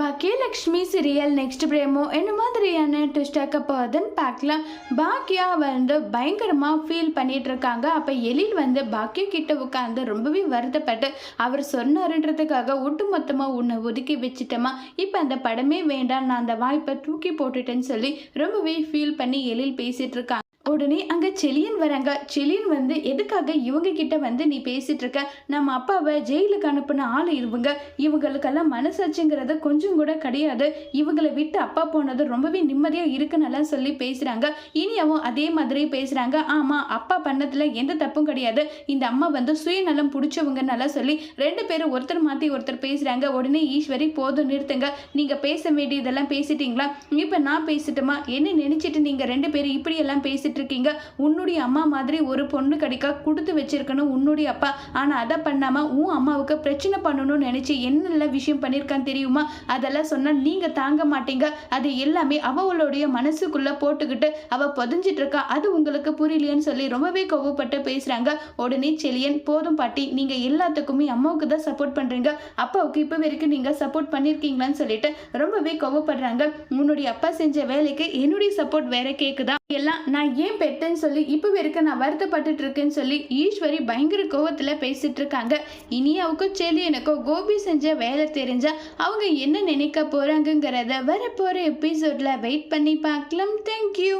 Bhagyalakshmi serial next பிரேமோ என்ன மாதிரியான ட்விஸ்டாக்க போகுதுன்னு பார்க்கலாம் பாக்கியா வந்து பயங்கரமாக ஃபீல் பண்ணிட்டு இருக்காங்க. அப்போ எழில் வந்து பாக்கிய கிட்ட உட்காந்து ரொம்பவே வருத்தப்பட்டு அவர் சொன்னாருன்றதுக்காக ஒட்டு மொத்தமாக உன்னை ஒதுக்கி வச்சுட்டோமா இப்போ அந்த படமே வேண்டாம் நான் அந்த வாய்ப்பை தூக்கி போட்டுட்டேன்னு சொல்லி ரொம்பவே ஃபீல் பண்ணி எழில் பேசிகிட்டு இருக்காங்க. உடனே அங்கே செலியன் வராங்க. செலியன் வந்து எதுக்காக இவங்க கிட்ட வந்து நீ பேசிட்டு இருக்க? நம்ம அப்பாவை ஜெயிலுக்கு அனுப்பின ஆள் இவங்க. இவங்களுக்கெல்லாம் மனசாட்சிங்கிறது கொஞ்சம் கூட கிடையாது. இவங்களை விட்டு அப்பா போனது ரொம்பவே நிம்மதியாக இருக்குன்னெல்லாம் சொல்லி பேசுகிறாங்க இனியாவும் அதே மாதிரி பேசுகிறாங்க ஆமாம் அப்பா பண்ணதில் எந்த தப்பும் கிடையாது. இந்த அம்மா வந்து சுயநலம் பிடிச்சவங்கன்னெல்லாம் சொல்லி ரெண்டு பேரும் ஒருத்தர் மாற்றி ஒருத்தர் பேசுகிறாங்க உடனே ஈஸ்வரி போதும் நிறுத்துங்க. நீங்கள் பேச வேண்டியதெல்லாம் பேசிட்டீங்களா? இப்போ நான் பேசட்டுமா? என்ன நினச்சிட்டு நீங்கள் ரெண்டு பேரும் இப்படியெல்லாம் பேசிட்டு இருக்கீங்க உன்னுடைய அம்மா மாதிரி ஒரு பொண்ணு கிடைக்க கொடுத்து வச்சிருக்கணும் உன்னுடைய அப்பா. ஆனால் அதை பண்ணாமல் உன் அம்மாவுக்கு பிரச்சனை பண்ணணும்னு நினச்சி என்னென்ன விஷயம் பண்ணியிருக்கான்னு தெரியுமா? அதெல்லாம் சொன்னால் நீங்கள் தாங்க மாட்டீங்க. அது எல்லாமே அவளுடைய மனசுக்குள்ளே போட்டுக்கிட்டு அவள் புதஞ்சிட்டு இருக்கா அது உங்களுக்கு புரியலையேன்னு சொல்லி ரொம்பவே கோவப்பட்டு பேசுகிறாங்க உடனே செலியன் போதும் பாட்டி நீங்கள் எல்லாத்துக்குமே அம்மாவுக்கு தான் சப்போர்ட் பண்ணுறீங்க அப்பாவுக்கு இப்போ வரைக்கும் நீங்கள் சப்போர்ட் பண்ணியிருக்கீங்களான்னு சொல்லிட்டு ரொம்பவே கோவப்படுறாங்க. உன்னுடைய அப்பா செஞ்ச வேலைக்கு என்னுடைய சப்போர்ட் வேற கேட்குதா எல்லாம் நான் ஏன் பெட்டேன்னு சொல்லி இப்போ வரைக்கும் நான் வருத்தப்பட்டுட்டு இருக்கேன்னு சொல்லி ஈஸ்வரி பயங்கர கோவத்தில் பேசிட்டு இருக்காங்க. இனியாவுக்கோ செலியனுக்கோ கோபி செஞ்ச வேலை தெரிஞ்சா அவங்க என்ன நினைக்க போறாங்கங்கிறத வரப்போற எபிசோட்ல வெயிட் பண்ணி பார்க்கலாம். தேங்க்யூ